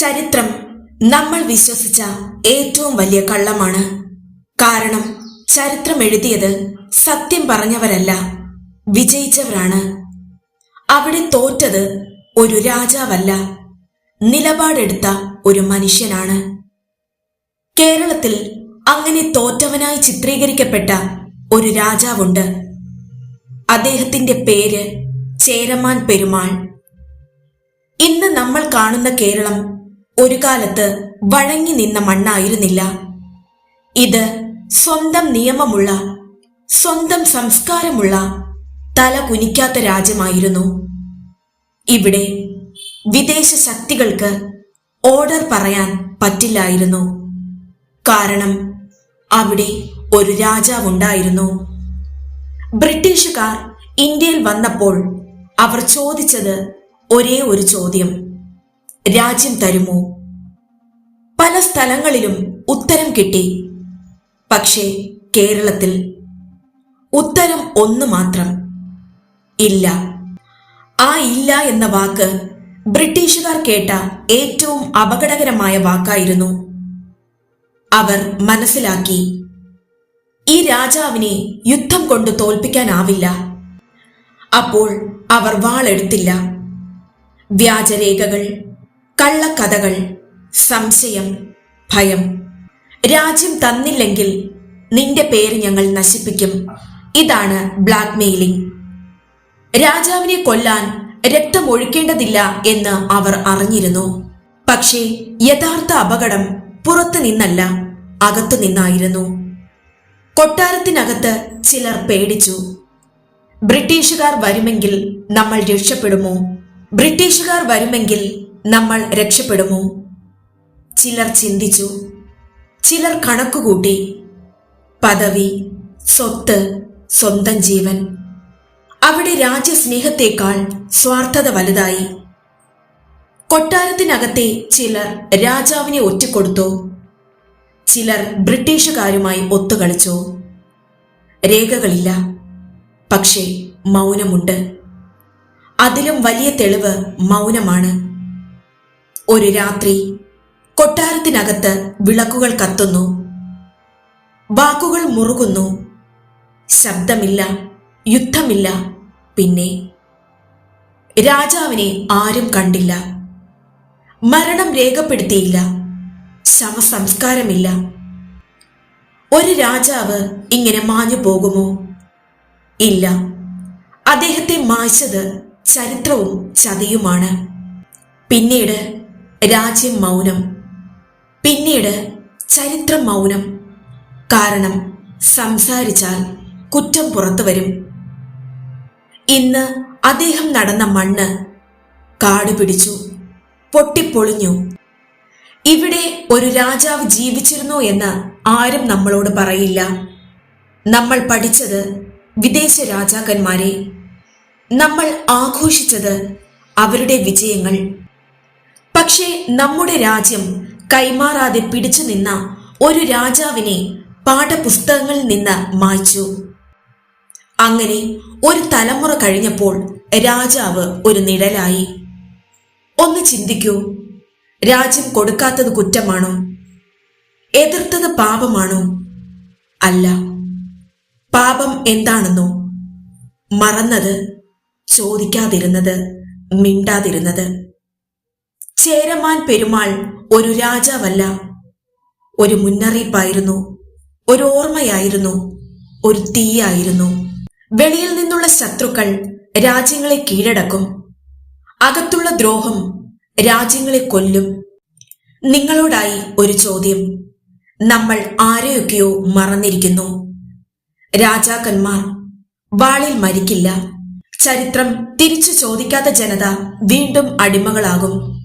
ചരിത്രം നമ്മൾ വിശ്വസിച്ച ഏറ്റവും വലിയ കള്ളമാണ്. കാരണം ചരിത്രം എഴുതിയത് സത്യം പറഞ്ഞവരല്ല വിജയിച്ചവരാണ്. അവിടെ തോറ്റത് ഒരു രാജാവല്ല നിലപാടെടുത്ത ഒരു മനുഷ്യനാണ്. കേരളത്തിൽ അങ്ങനെ തോറ്റവനായി ചിത്രീകരിക്കപ്പെട്ട ഒരു രാജാവുണ്ട്. അദ്ദേഹത്തിന്റെ പേര് ചേരമാൻ പെരുമാൾ. ഇന്ന് നമ്മൾ കാണുന്ന കേരളം ഒരു കാലത്ത് വഴങ്ങി നിന്ന മണ്ണായിരുന്നില്ല. ഇത് സ്വന്തം നിയമമുള്ള സ്വന്തം സംസ്കാരമുള്ള തല കുനിക്കാത്ത രാജ്യമായിരുന്നു. ഇവിടെ വിദേശ ശക്തികൾക്ക് ഓർഡർ പറയാൻ പറ്റില്ലായിരുന്നു. കാരണം അവിടെ ഒരു രാജാവുണ്ടായിരുന്നു ബ്രിട്ടീഷുകാർ ഇന്ത്യയിൽ വന്നപ്പോൾ അവർ ചോദിച്ചത് ഒരേ ഒരു ചോദ്യം. രാജ്യം തരുമോ? പല സ്ഥലങ്ങളിലും ഉത്തരം കിട്ടി. പക്ഷേ കേരളത്തിൽ ഉത്തരം ഒന്ന് മാത്രം ഇല്ല. ആ ഇല്ല എന്ന വാക്ക് ബ്രിട്ടീഷുകാർ കേട്ട ഏറ്റവും അപകടകരമായ വാക്കായിരുന്നു. അവർ മനസ്സിലാക്കി ഈ രാജാവിനെ യുദ്ധം കൊണ്ട് തോൽപ്പിക്കാനാവില്ല. അപ്പോൾ അവർ വാളെടുത്തില്ല. വ്യാജരേഖകൾ കള്ളക്കഥകൾ സംശയം ഭയം. രാജ്യം തന്നില്ലെങ്കിൽ നിന്റെ പേര് ഞങ്ങൾ നശിപ്പിക്കും. ഇതാണ് ബ്ലാക്ക് മെയിലിംഗ് രാജാവിനെ കൊല്ലാൻ രക്തം ഒഴുക്കേണ്ടതില്ല എന്ന് അവർ അറിഞ്ഞിരുന്നു. പക്ഷേ യഥാർത്ഥ അപകടം പുറത്തു നിന്നല്ല അകത്തു നിന്നായിരുന്നു. കൊട്ടാരത്തിനകത്ത് ചിലർ പേടിച്ചു. ബ്രിട്ടീഷുകാർ വരുമെങ്കിൽ നമ്മൾ രക്ഷപ്പെടുമോ? ബ്രിട്ടീഷുകാർ വരുമെങ്കിൽ നമ്മൾ രക്ഷപ്പെടുമോ? ചിലർ ചിന്തിച്ചു. ചിലർ കണക്കുകൂട്ടി. പദവി സ്വത്ത് സ്വന്തം ജീവൻ. അവിടെ രാജ്യസ്നേഹത്തേക്കാൾ സ്വാർത്ഥത വലുതായി. കൊട്ടാരത്തിനകത്തെ ചിലർ രാജാവിനെ ഒറ്റക്കൊടുത്തു. ചിലർ ബ്രിട്ടീഷുകാരുമായി ഒത്തുകളിച്ചു. രേഖകളില്ല. പക്ഷേ മൗനമുണ്ട്. അതിലും വലിയ തെളിവ് മൗനമാണ്. ഒരു രാത്രി കൊട്ടാരത്തിനകത്ത് വിളക്കുകൾ കത്തുന്നു. വാക്കുകൾ മുറുകുന്നു. ശബ്ദമില്ല യുദ്ധമില്ല. പിന്നെ രാജാവിനെ ആരും കണ്ടില്ല. മരണം രേഖപ്പെടുത്തിയില്ല. ശവസംസ്കാരമില്ല. ഒരു രാജാവ് ഇങ്ങനെ മാഞ്ഞു പോകുമോ? ഇല്ല. അദ്ദേഹത്തെ മായ്ച്ചത് ചരിത്രവും ചതിയുമാണ്. പിന്നീട് രാജ്യം മൗനം. പിന്നീട് ചരിത്രം മൗനം. കാരണം സംസാരിച്ചാൽ കുറ്റം പുറത്തു വരും. ഇന്ന് അദ്ദേഹം നടന്ന മണ്ണ് കാട് പിടിച്ചു പൊട്ടിപ്പൊളിഞ്ഞു. ഇവിടെ ഒരു രാജാവ് ജീവിച്ചിരുന്നു എന്ന് ആരും നമ്മളോട് പറയില്ല. നമ്മൾ പഠിച്ചത് വിദേശ രാജാക്കന്മാരെ. നമ്മൾ ആഘോഷിച്ചത് അവരുടെ വിജയങ്ങൾ. പക്ഷേ നമ്മുടെ രാജ്യം കൈമാറാതെ പിടിച്ചു നിന്ന ഒരു രാജാവിനെ പാഠപുസ്തകങ്ങളിൽ നിന്ന് മായ്ച്ചു. അങ്ങനെ ഒരു തലമുറ കഴിഞ്ഞപ്പോൾ രാജാവ് ഒരു നിഴലായി. ഒന്ന് ചിന്തിക്കൂ. രാജ്യം കൊടുക്കാത്തത് കുറ്റമാണോ? എതിർത്തത് പാപമാണോ? അല്ല. പാപം എന്താണെന്നോ? മറന്നത് ചോദിക്കാതിരുന്നത് മിണ്ടാതിരുന്നത്. ചേരമാൻ പെരുമാൾ ഒരു രാജാവല്ല. ഒരു മുന്നറിയിപ്പായിരുന്നു. ഒരു ഓർമ്മയായിരുന്നു. ഒരു തീയായിരുന്നു. വെളിയിൽ നിന്നുള്ള ശത്രുക്കൾ രാജ്യങ്ങളെ കീഴടക്കും. അകത്തുള്ള ദ്രോഹം രാജ്യങ്ങളെ കൊല്ലും. നിങ്ങളോടായി ഒരു ചോദ്യം. നമ്മൾ ആരെയൊക്കെയോ മറന്നിരിക്കുന്നു. രാജാക്കന്മാർ വാളിൽ മരിക്കില്ല. ചരിത്രം തിരിച്ചു ചോദിക്കാത്ത ജനത വീണ്ടും അടിമകളാകും.